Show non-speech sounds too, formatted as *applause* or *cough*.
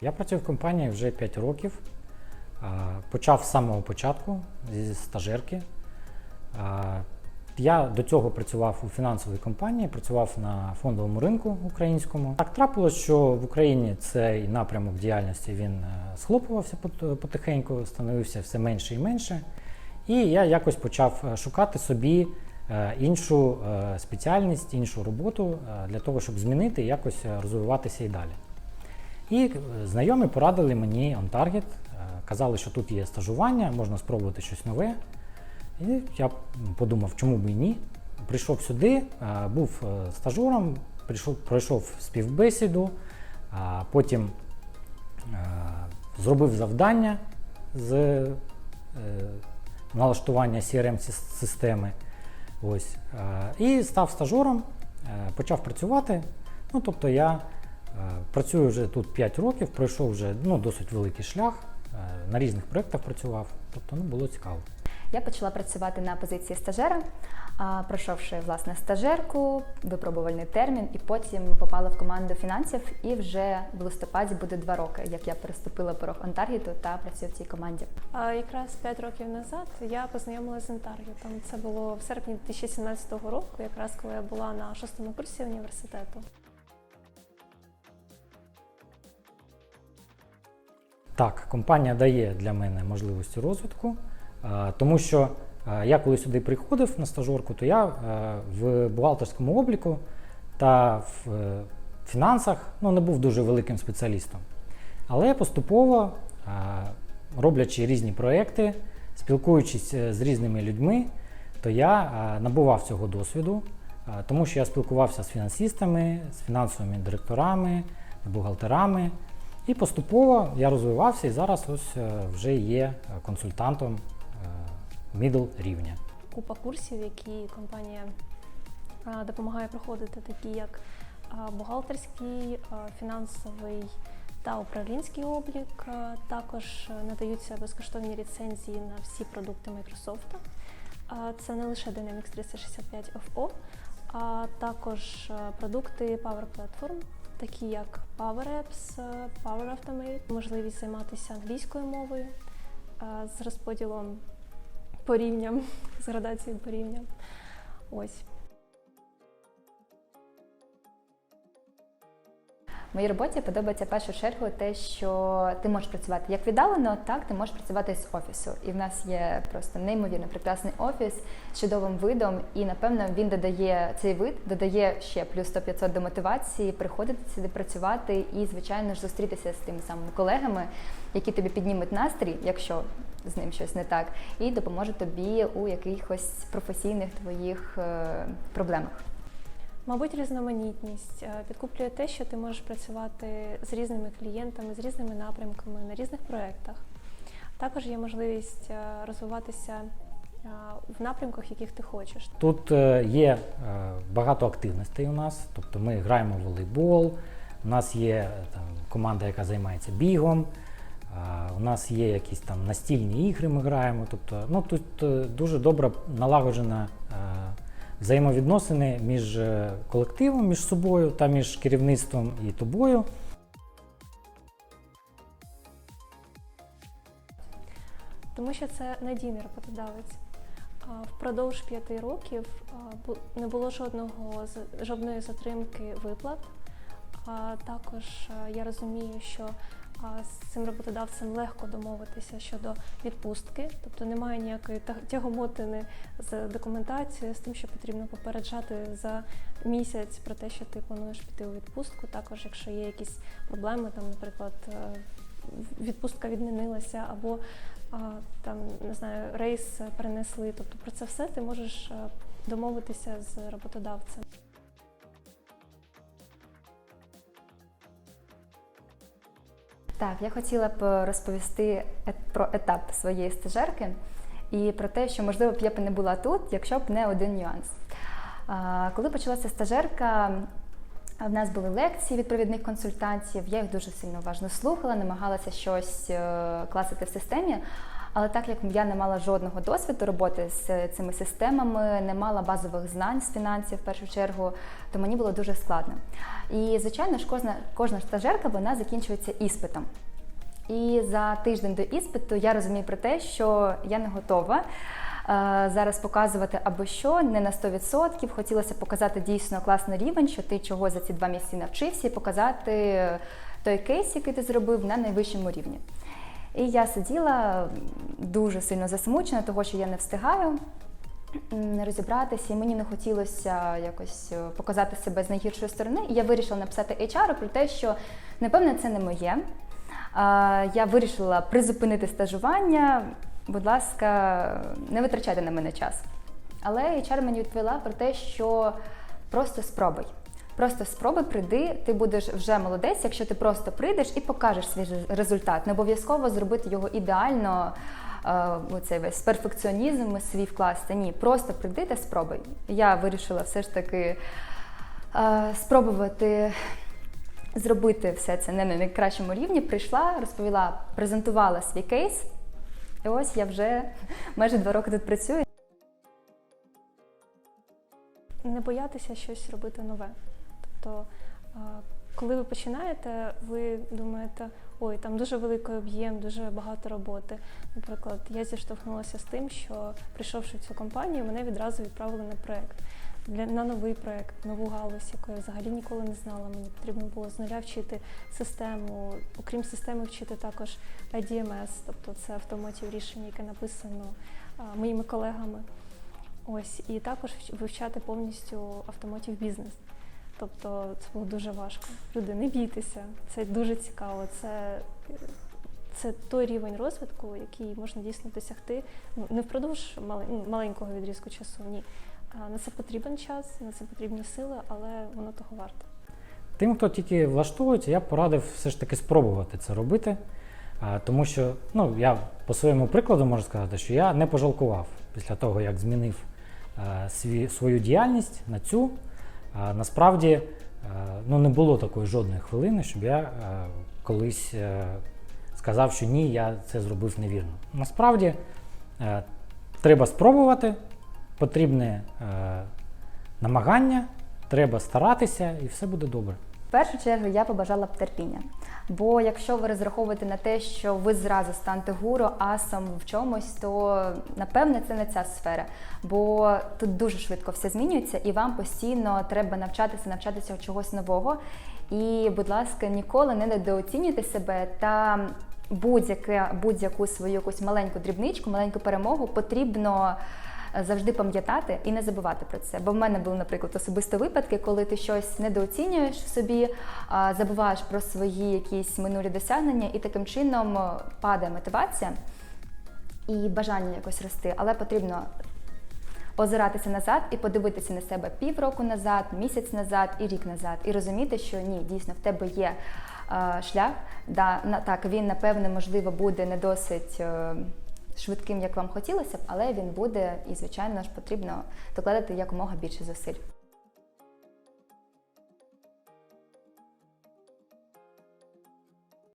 Я працюю в компанії вже 5 років. Почав з самого початку зі стажерки. Я до цього працював у фінансовій компанії, працював на фондовому ринку українському. Так трапилось, що в Україні цей напрямок діяльності він е, схлопувався потихеньку, становився все менше і менше. І я якось почав е, шукати собі е, іншу спеціальність, іншу роботу для того, щоб змінити і якось розвиватися і далі. І е, знайомі порадили мені OnTarget, е, казали, що тут є стажування, можна спробувати щось нове. І я подумав, чому б і ні. Прийшов сюди, е, був стажером, прийшов, пройшов співбесіду, потім зробив завдання з налаштування CRM-системи. Ось, і став стажером, е, почав працювати. Ну, тобто я працюю вже тут 5 років, пройшов вже ну, досить великий шлях, е, на різних проєктах працював, тобто ну, було цікаво. Я почала працювати на позиції стажера, пройшовши власне стажерку, випробувальний термін, і потім попала в команду фінансів. І вже в листопаді буде два роки, як я переступила порог Онтаргету та працюю в цій команді. А якраз 5 років назад я познайомилася з Інтаргетом. Це було в серпні 2017 року, якраз коли я була на шостому курсі університету. Так, компанія дає для мене можливості розвитку, е, тому що е, я коли сюди приходив на стажерку, то я е, в бухгалтерському обліку та в фінансах ну, не був дуже великим спеціалістом. Але поступово, роблячи різні проекти, спілкуючись з різними людьми, то я набував цього досвіду, тому що я спілкувався з фінансистами, з фінансовими директорами, бухгалтерами. І поступово я розвивався і зараз ось е, вже є е, консультантом е, middle рівня. Купа курсів, які компанія допомагає проходити, такі як бухгалтерський, фінансовий та управлінський облік. Також е, надаються безкоштовні ліцензії на всі продукти Microsoft. Це не лише Dynamics 365 FO, а також е, продукти Power Platform, такі як Power Apps, е, Power Automate, можливість займатися англійською мовою е, з розподілом по рівням, *laughs* з градацією по рівням. Ось. В моїй роботі подобається в першу чергу те, що ти можеш працювати як віддалено, так ти можеш працювати з офісу. І в нас є просто неймовірно прекрасний офіс з чудовим видом, і напевно він додає цей вид, додає ще плюс 100-500 до мотивації приходити сюди працювати і, звичайно ж, зустрітися з тими самими колегами, які тобі піднімуть настрій, якщо з ним щось не так, і допоможуть тобі у якихось професійних твоїх е, проблемах. Мабуть, різноманітність е, підкуплює те, що ти можеш працювати з різними клієнтами, з різними напрямками на різних проєктах. Також є можливість е, розвиватися е, в напрямках, яких ти хочеш. Тут є багато активностей у нас, тобто ми граємо в волейбол, у нас є там, команда, яка займається бігом, у нас є якісь там настільні ігри, ми граємо. Тобто, ну, тут дуже добре налагоджена взаємовідносини між е, колективом, між собою та між керівництвом і тобою. Тому що це надійний роботодавець. Впродовж п'яти років не було жодного жодної затримки виплат. А також я розумію, що з цим роботодавцем легко домовитися щодо відпустки, тобто немає ніякої тягомотини з документацією, з тим, що потрібно попереджати за місяць про те, що ти плануєш піти у відпустку. Також, якщо є якісь проблеми, там, наприклад, е, відпустка відмінилася або там не знаю, рейс перенесли. Тобто про це все ти можеш е, домовитися з роботодавцем. Так, я хотіла б розповісти про етап своєї стажерки і про те, що можливо б я б не була тут, якщо б не один нюанс. Коли почалася стажерка, в нас були лекції від провідних консультантів. Я їх дуже сильно уважно слухала, намагалася щось е, класити в системі. Але так як я не мала жодного досвіду роботи з цими системами, не мала базових знань з фінансів в першу чергу, то мені було дуже складно. І звичайно ж, кожна, кожна стажерка вона закінчується іспитом. І за тиждень до іспиту я розумію про те, що я не готова е, зараз показувати або що не на 100%. Хотілося показати дійсно класний рівень, що ти чого за ці два місяці навчився, і показати той кейс, який ти зробив на найвищому рівні. І я сиділа дуже сильно засмучена, того, що я не встигаю розібратися, і мені не хотілося якось е, показати себе з найгіршої сторони. І я вирішила написати HR про те, що напевне це не моє. Я вирішила призупинити стажування. Будь ласка, не витрачайте на мене час. Але HR мені відповіла про те, що просто спробуй. Просто спробуй, прийди, ти будеш вже молодець, якщо ти просто прийдеш і покажеш свій результат. Не обов'язково зробити його ідеально, е, оцей весь перфекціонізм свій вкласти. Ні, просто прийди та спробуй. Я вирішила все ж таки е, спробувати зробити все це не на найкращому рівні. Прийшла, розповіла, презентувала свій кейс. І ось я вже майже два роки тут працюю. Не боятися щось робити нове. Тобто, коли ви починаєте, ви думаєте, ой, там дуже великий об'єм, дуже багато роботи. Наприклад, я зіштовхнулася з тим, що прийшовши в цю компанію, мене відразу відправили на проект. Для на новий проект, нову галузь, яку я взагалі ніколи не знала. Мені потрібно було з нуля вчити систему. Окрім системи, вчити також IDMS, тобто це автоматів рішення, яке написано моїми колегами. Ось і також вивчати повністю автомотів бізнес. Тобто це було дуже важко. Люди, не бійтеся, це дуже цікаво. Це, це той рівень розвитку, який можна дійсно досягти ну, не впродовж ну, маленького відрізку часу. Ні. На це потрібен час, на це потрібні сили, але воно того варте. Тим, хто тільки влаштовується, я порадив все ж таки спробувати це робити. Тому що ну, я по своєму прикладу можу сказати, що я не пожалкував після того, як змінив свій, свою діяльність на цю. А, насправді е, ну, не було такої жодної хвилини, щоб я е, колись е, сказав, що ні, я це зробив невірно. Насправді треба спробувати, потрібне намагання, треба старатися, і все буде добре. В першу чергу я побажала б терпіння. Бо якщо ви розраховуєте на те, що ви зразу станете гуру, асом в чомусь, то напевне це не ця сфера. Бо тут дуже швидко все змінюється, і вам постійно треба навчатися, навчатися чогось нового. І, будь ласка, ніколи не недооцінюйте себе та будь-яке, будь-яку свою якусь маленьку дрібничку, маленьку перемогу потрібно завжди пам'ятати і не забувати про це. Бо в мене були, наприклад, особисто випадки, коли ти щось недооцінюєш в собі, забуваєш про свої якісь минулі досягнення, і таким чином е, падає мотивація і бажання якось рости. Але потрібно озиратися назад і подивитися на себе півроку назад, місяць назад і рік назад, і розуміти, що ні, дійсно в тебе є е, шлях. Да, на, так, він напевне, можливо, буде не досить. е, Швидким, як вам хотілося б, але він буде, і звичайно ж потрібно докладати якомога більше зусиль.